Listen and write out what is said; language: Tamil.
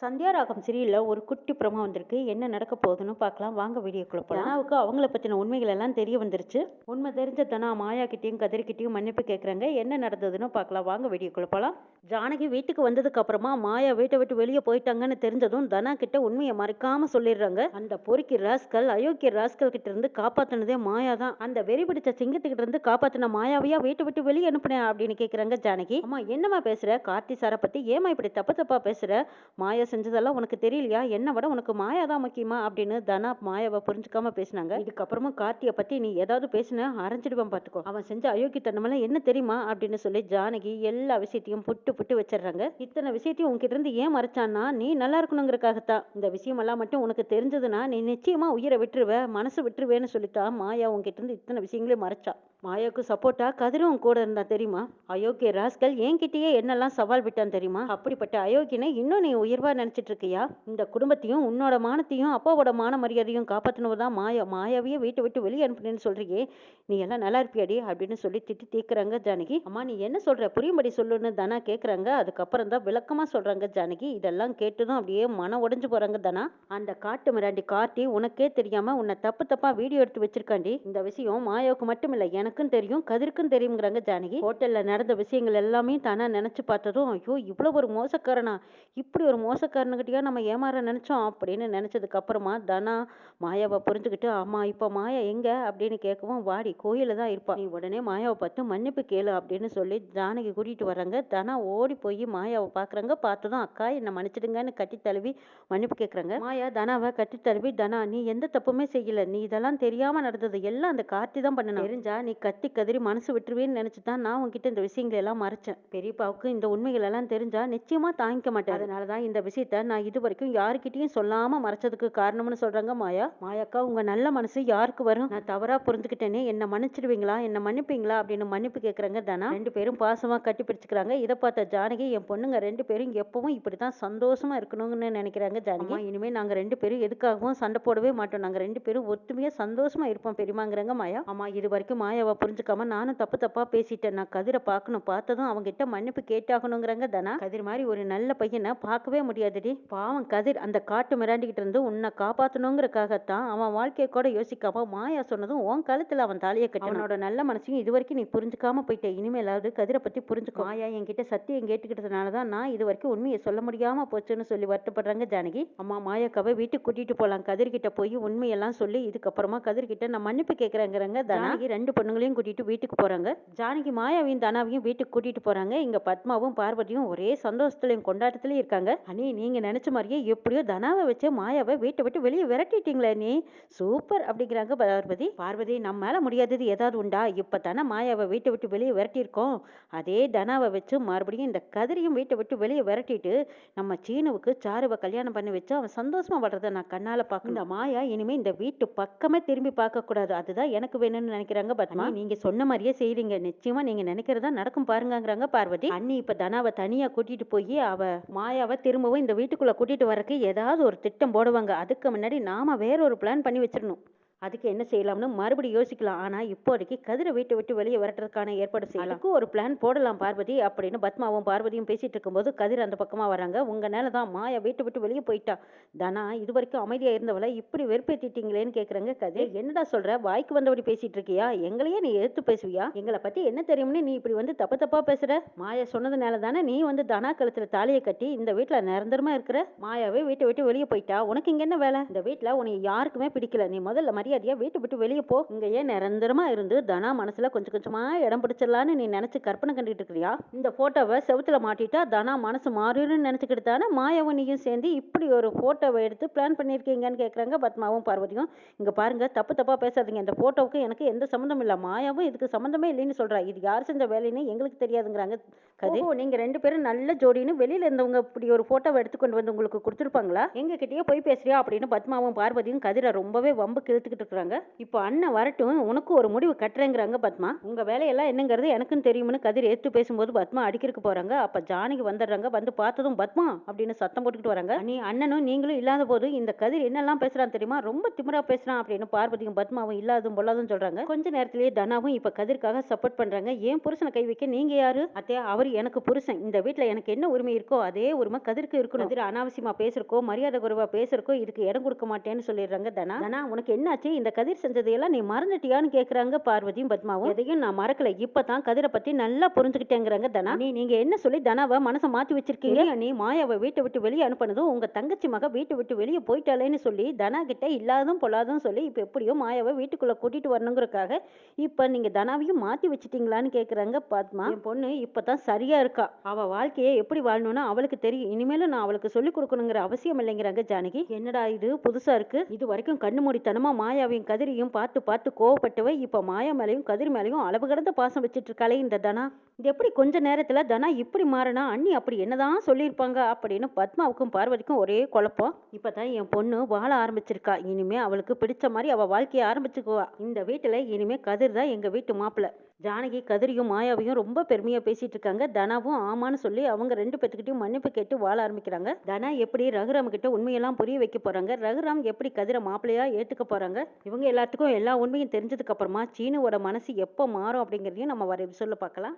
சந்தியாராகம் சீரியலில் ஒரு குட்டி பிரமா வந்திருக்கு. என்ன நடக்க போகுதுன்னு பார்க்கலாம். வாங்க வீடியோக்குள்ள போகலாம் தனாவுக்கு அவங்கள பற்றின உண்மைகள் எல்லாம் தெரிய வந்துருச்சு. உண்மை தெரிஞ்ச தனா மாயா கிட்டேயும் மன்னிப்பு கேட்குறாங்க என்ன நடந்ததுன்னு பார்க்கலாம். வாங்க வீடியோக்குள்ள போகலாம் ஜானகி வீட்டுக்கு வந்ததுக்கு அப்புறமா மாயா வீட்டை விட்டு வெளியே போயிட்டாங்கன்னு தெரிஞ்சதும் தனா கிட்ட உண்மையை மறைக்காம சொல்லிடுறாங்க. அந்த பொறுக்கி ராஸ்கல் அயோக்கிய ராஸ்கல் கிட்ட இருந்து காப்பாத்தினதே மாயா தான். அந்த வெறி பிடிச்ச சிங்கத்துக்கிட்ட இருந்து காப்பாத்தின மாயாவையா வீட்டை விட்டு வெளியே அனுப்புனேன் அப்படின்னு கேட்குறாங்க ஜானகி. அம்மா என்னம்மா பேசுற? கார்த்தி சாரை பத்தி ஏமா இப்படி தப்பு தப்பா பேசுற? மாயா செஞ்சதெல்லாம் உனக்கு தெரியலையா? என்ன விட உனக்கு மாயா தான் முக்கியமா? அப்படின்னு தனா மாயாவை புரிஞ்சுக்காம பேசினாங்க. இதுக்கப்புறமா கார்த்தியை பத்தி நீ ஏதாவது பேசின அரைஞ்சிடுவேன் பார்த்துக்கோ அவன் செஞ்ச அயோக்கியத்தனமெல்லாம் என்ன தெரியுமா? அப்படின்னு சொல்லி ஜானகி எல்லா விஷயத்தையும் புட்டு புட்டு வச்சிடுறாங்க. இத்தனை விஷயத்தையும் உன்கிட்ட இருந்து ஏன் மறைச்சான்னா நீ நல்லா இருக்கணுங்கிறக்காகத்தான் இந்த விஷயமெல்லாம் மட்டும் உனக்கு தெரிஞ்சதுன்னா நீ நிச்சயமா உயிரை விட்டுருவ மனசு விட்டுருவேன்னு சொல்லித்தான் மாயா உன்கிட்ட இருந்து இத்தனை விஷயங்களையும் மறைச்சா. மாயாவுக்கு சப்போர்ட்டா கதிரும் கூட இருந்தா தெரியுமா? அயோக்கிய ராஸ்கல் என்கிட்டயே என்னெல்லாம் சவால் விட்டான் தெரியுமா? அப்படிப்பட்ட அயோக்கியனை இன்னும் நீ உயர்வா நினைச்சிட்டு இருக்கியா இந்த குடும்பத்தையும் உன்னோட மானத்தையும் அப்பாவோட மான மரியாதையும் காப்பாத்தினவதான் மாயா. மாயாவையே வீட்டை விட்டு வெளியே அனுப்புனேன்னு சொல்றியே. நீ எல்லாம் நல்லா இருப்பியாடி அப்படின்னு சொல்லி திட்டி தீக்குறாங்க ஜானகி. அம்மா நீ என்ன சொல்ற? புரியும்படி சொல்லுன்னு தானா கேக்குறாங்க. அதுக்கப்புறம் தான் விளக்கமா சொல்றாங்க ஜானகி. இதெல்லாம் கேட்டதும் அப்படியே மனம் உடஞ்சு போறாங்க தானா. அந்த காட்டு மிராண்டி காட்டி உனக்கே தெரியாம உன்னை தப்பு தப்பா வீடியோ எடுத்து வச்சிருக்காண்டி. இந்த விஷயம் மாயாவுக்கு மட்டும் இல்லை எனக்கும் தெரியும் கதிருக்கும் தெரியுங்கிறாங்க ஜானகி. ஹோட்டல்ல நடந்த விஷயங்கள் எல்லாமே தானா நினைச்சு பார்த்ததும் ஐயோ இவ்வளவு ஒரு மோசக்காரனா? இப்படி ஒரு மோசக்காரனுக்கிட்டயா நம்ம ஏமாற நினைச்சோம் அப்படின்னு நினைச்சதுக்கு அப்புறமா தனா மாயாவை புரிஞ்சுக்கிட்டு ஆமா இப்ப மாயா எங்க? அப்படின்னு கேட்கவும் வாடி கோயில தான் இருப்பா. நீ உடனே மாயாவை பார்த்து மன்னிப்பு கேளு அப்படின்னு சொல்லி ஜானகி கூட்டிட்டு வராங்க தனா ஓடி போய் மாயாவை பாக்குறாங்க. பார்த்ததும் அக்கா என்ன மன்னிச்சிடுங்கன்னு கட்டி தழுவி மன்னிப்பு கேட்குறாங்க மாயா தனாவை கட்டி தழுவி தனா நீ எந்த தப்புமே செய்யல. நீ இதெல்லாம் தெரியாம நடந்தது எல்லாம் அந்த கார்த்தி தான் பண்ணணும் தெரிஞ்சா நீ கத்தி கதறி மனசு விட்டுருவேன்னு நினச்சி தான் நான் உன்கிட்ட இந்த விஷயங்களை எல்லாம் மறைச்சேன். பெரியப்பாவுக்கு இந்த உண்மைகள் எல்லாம் தெரிஞ்சா நிச்சயமா தாங்கிக்க மாட்டேன். அதனால தான் இந்த விஷயத்த நான் இது வரைக்கும் யாருக்கிட்டையும் சொல்லாம மறைச்சதுக்கு காரணம்னு சொல்றாங்க மாயா. மாயாக்கா உங்க நல்ல மனசு யாருக்கு வரும்? நான் தவறா புரிஞ்சுக்கிட்டேனே. என்ன மன்னிச்சிடுவீங்களா? என்ன மன்னிப்பீங்களா? அப்படின்னு மன்னிப்பு கேட்குறாங்க தானா. ரெண்டு பேரும் பாசமா கட்டி பிடிச்சுக்கிறாங்க இதை பார்த்த ஜானகி என் பொண்ணுங்க ரெண்டு பேரும் எப்பவும் இப்படிதான் சந்தோஷமா இருக்கணும்னு நினைக்கிறாங்க ஜானகி. இனிமேல் இனிமே நாங்க ரெண்டு பேரும் எதுக்காகவும் சண்டை போடவே மாட்டோம். நாங்க ரெண்டு பேரும் ஒத்துமையா சந்தோஷமா இருப்போம் பெரியமாங்கிறாங்க மாயா. ஆமா இது வரைக்கும் மாயாவை புரிஞ்சுக்காம நானும் தப்பு தப்பா பேசிட்டேன். நான் கதிரை பார்க்கணும். பார்த்ததும் அவங்க கிட்ட மன்னிப்பு கேட்டாகணுங்கிறாங்க தானா. கதிர் மாதிரி ஒரு நல்ல பையனை பார்க்கவே முடியாது. முடியாதுடி. பாவம் கதிர் அந்த காட்டு மிராண்டிக்கிட்ட இருந்து உன்னை காப்பாத்தணுங்கிறக்காகத்தான் அவன் வாழ்க்கையை கூட யோசிக்காம மாயா சொன்னதும் உன் கழுத்துல அவன் தாலியை கட்டி அவனோட நல்ல மனசையும் இது வரைக்கும் நீ புரிஞ்சுக்காம போயிட்ட. இனிமேலாவது கதிரை பத்தி புரிஞ்சுக்கோ. மாயா என்கிட்ட சத்தியம் கேட்டுக்கிட்டதுனால தான் நான் இது வரைக்கும் உண்மையை சொல்ல முடியாம போச்சுன்னு சொல்லி வருத்தப்படுறாங்க ஜானகி. அம்மா மாயாக்காவை வீட்டுக்கு கூட்டிட்டு போலாம். கதிர்கிட்ட போய் உண்மையெல்லாம் சொல்லி இதுக்கப்புறமா கதிர்கிட்ட நான் மன்னிப்பு கேட்கறேங்கிறாங்க ஜானகி ரெண்டு பொண்ணுங்களையும் கூட்டிட்டு வீட்டுக்கு போறாங்க. ஜானகி மாயாவையும் தனாவையும் வீட்டுக்கு கூட்டிட்டு போறாங்க. இங்க பத்மாவும் பார்வதியும் ஒரே சந்தோஷத்துலயும் கொண்டாட்டத்திலயும் இருக்காங்க. அனி நீங்க நினைச்ச மாதிரியே எப்படியோ தனாவை வச்சு மாயாவை வீட்டை விட்டு வெளியே விரட்டிட்டீங்களே நீ. சூப்பர் அப்படிங்கிறாங்க பார்வதி. பார்வதி நம்ம மேல முடியாதது ஏதாவது உண்டா? இப்ப தானே மாயாவை வீட்டை விட்டு வெளியே விரட்டியிருக்கோம். அதே தனாவை வச்சு மறுபடியும் இந்த கதிரையும் வீட்டை விட்டு வெளியே விரட்டிட்டு நம்ம சீனுவுக்கு சாருவை கல்யாணம் பண்ணி வச்சு அவன் சந்தோஷமா வர்றதை நான் கண்ணால பார்க்கணும். இந்த மாயா இனிமே இந்த வீட்டு பக்கமே திரும்பி பார்க்க கூடாது. அதுதான் எனக்கு வேணும்னு நினைக்கிறாங்க பத்மா. நீங்க சொன்ன மாதிரியே செய்றீங்க. நிச்சயமா நீங்க நினைக்கிறதா நடக்கும் பாருங்கங்கிறாங்க பார்வதி. அண்ணி இப்ப தனாவை தனியா கூட்டிட்டு போய் அவ மாயாவை திரும்பவும் இந்த வீட்டுக்குள்ளே கூட்டிட்டு வரக்கு ஏதாவது ஒரு திட்டம் போடுவாங்க. அதுக்கு முன்னாடி நாம வேற ஒரு பிளான் பண்ணி வச்சிடணும் அதுக்கு என்ன செய்யலாம்னு மறுபடியும் யோசிக்கலாம். ஆனா இப்போதைக்கு கதிரை வீட்டை விட்டு வெளியே வரட்டுறதுக்கான ஏற்பாடு செய்யலாம். ஒரு பிளான் போடலாம் பார்வதி அப்படின்னு பத்மாவும் பார்வதியும் பேசிட்டு இருக்கும்போது கதிர் அந்த பக்கமா வராங்க. உங்க தான் மாயா வீட்டை விட்டு வெளியே போயிட்டா. தனா இது வரைக்கும் அமைதியா இருந்தவளை இப்படி வெறுப்பேத்திட்டீங்களேன்னு கேக்குறாங்க கதிர். என்னடா சொல்ற? வாய்க்கு வந்தபடி பேசிட்டு இருக்கியா? எங்களையே நீ எதிர்த்து பேசுவியா? எங்களை பத்தி என்ன தெரியும்னு நீ இப்படி வந்து தப்பு தப்பா பேசுற? மாயா சொன்னதுனால தானே? நீ வந்து தனா கழுத்துல தாலியை கட்டி இந்த வீட்டுல நிரந்தரமா இருக்கிற? மாயாவே வீட்டை விட்டு வெளியே போயிட்டா? உனக்கு இங்க என்ன வேலை? இந்த வீட்டுல உன்னை யாருக்குமே பிடிக்கல. நீ முதல்ல மரியாதையாக வீட்டை விட்டு வெளியே போ. இங்கேயே ஏன் நிரந்தரமா இருந்து தனா மனசில் கொஞ்சம் கொஞ்சமா இடம் பிடிச்சிடலான்னு நீ நினைச்சு கற்பனை கண்டுட்டு இருக்கிறியா? இந்த ஃபோட்டோவை செவுத்துல மாட்டிட்டா தனா மனசு மாறிடும்னு நினச்சிக்கிட்டு தானே மாயாவும் நீயும் சேர்ந்து இப்படி ஒரு ஃபோட்டோவை எடுத்து பிளான் பண்ணியிருக்கீங்கன்னு கேட்குறாங்க பத்மாவும் பார்வதியும். இங்க பாருங்க தப்பு தப்பா பேசாதீங்க. இந்த ஃபோட்டோவுக்கு எனக்கு எந்த சம்மந்தம் இல்லை. மாயாவும் இதுக்கு சம்மந்தமே இல்லைன்னு சொல்றா. இது யார் செஞ்ச வேலைன்னு எங்களுக்கு தெரியாதுங்கிறாங்க கதி நீங்கள் நீங்க ரெண்டு பேரும் நல்ல ஜோடின்னு வெளியில இருந்தவங்க இப்படி ஒரு ஃபோட்டோவை எடுத்து கொண்டு வந்து உங்களுக்கு கொடுத்துருப்பாங்களா? எங்ககிட்டயே போய் பேசுறியா அப்படின்னு பத்மாவும் பார்வதியும் கதிரை ரொம்பவே வம்பு கிழத்துக்கிட்டு கொடுத்துக்கிட்டு இப்போ அண்ணன் வரட்டும் உனக்கு ஒரு முடிவு கட்டுறேங்கிறாங்க பத்மா. உங்க வேலையெல்லாம் என்னங்கிறது எனக்கும் தெரியும்னு கதிர் எடுத்து பேசும்போது பத்மா அடிக்கிறதுக்கு போறாங்க. அப்ப ஜானகி வந்துடுறாங்க. வந்து பார்த்ததும் பத்மா அப்படின்னு சத்தம் போட்டுக்கிட்டு வராங்க. நீ அண்ணனும் நீங்களும் இல்லாத போது இந்த கதிர் என்னெல்லாம் பேசுறான் தெரியுமா? ரொம்ப திமிரா பேசுறான் அப்படின்னு பார்வதியும் பத்மாவும் இல்லாதும் பொல்லாதும் சொல்றாங்க. கொஞ்ச நேரத்திலேயே தனாவும் இப்ப கதிர்க்காக சப்போர்ட் பண்றாங்க. ஏன் புருஷனை கை வைக்க? நீங்க யாரு? அத்தையா அவர் எனக்கு புருஷன். இந்த வீட்டுல எனக்கு என்ன உரிமை இருக்கோ அதே உரிமை கதிர்க்கு இருக்கணும். கதிர் அனாவசியமா பேசுறக்கோ மரியாதை குறைவா பேசுறக்கோ இதுக்கு இடம் கொடுக்க மாட்டேன்னு சொல்லிடுறாங்க தனா. தனா உனக்கு என்ன ஆச்சு என்னாச்சு இந்த கதிர் செஞ்சதையெல்லாம் நீ மறந்துட்டியான்னு கேக்குறாங்க பார்வதியும் பத்மாவும். எதையும் நான் மறக்கல. இப்பதான் கதிரை பத்தி நல்லா புரிஞ்சுக்கிட்டேங்கிறாங்க தனா. நீ நீங்க என்ன சொல்லி தனாவை மனசை மாத்தி வச்சிருக்கீங்க? நீ மாயாவை வீட்டை விட்டு வெளியே அனுப்பினதும் உங்க தங்கச்சி மக வீட்டை விட்டு வெளியே போயிட்டாலேன்னு சொல்லி தனா கிட்ட இல்லாதும் பொல்லாதும் சொல்லி இப்ப எப்படியோ மாயாவை வீட்டுக்குள்ள கூட்டிட்டு வரணுங்கிறதுக்காக இப்ப நீங்க தனாவையும் மாத்தி வச்சிட்டீங்களான்னு கேக்குறாங்க பத்மா. என் பொண்ணு இப்பதான் சரியா இருக்கா. அவ வாழ்க்கையை எப்படி வாழணும்னு அவளுக்கு தெரியும். இனிமேலும் நான் அவளுக்கு சொல்லி கொடுக்கணுங்கிற அவசியம் இல்லைங்கிறாங்க ஜானகி. என்னடா இது? புதுசா இருக்கு. இது வரைக்கும் கண்ணு மூடித்தனமா மாயாவையும் கதிரையும் பார்த்து பார்த்து கோவப்பட்டவை இப்போ மாயா மேலையும் கதிர் மேலையும் அளவு கடந்த பாசம் வச்சுட்டு இருக்காளே இந்த தனா. இது எப்படி கொஞ்ச நேரத்தில் தனா இப்படி மாறினா அண்ணி அப்படி என்னதான் சொல்லியிருப்பாங்க அப்படின்னு பத்மாவுக்கும் பார்வதிக்கும் ஒரே குழப்பம். இப்போ தான் என் பொண்ணு வாழ ஆரம்பிச்சிருக்கா. இனிமே அவளுக்கு பிடிச்ச மாதிரி அவள் வாழ்க்கையை ஆரம்பிச்சுக்குவா. இந்த வீட்டில் இனிமே கதிர் தான் எங்கள் வீட்டு மாப்பிள்ளை ஜானகி கதிரியும் மாயாவையும் ரொம்ப பெருமையா பேசிட்டு இருக்காங்க. தனாவும் ஆமான்னு சொல்லி அவங்க ரெண்டு பேத்துக்கிட்டையும் மன்னிப்பு கேட்டு வாழ ஆரம்பிக்கிறாங்க. தனா எப்படி ரகுராம் கிட்ட உண்மையெல்லாம் புரிய வைக்க போறாங்க? ரகுராம் எப்படி கதிரை மாப்பிள்ளையா ஏத்துக்க போறாங்க? இவங்க எல்லாத்துக்கும் எல்லா உண்மையும் தெரிஞ்சதுக்கு அப்புறமா சீனுவோட மனசு எப்போ மாறும் அப்படிங்கிறதையும் நம்ம வர சொல்ல பார்க்கலாம்.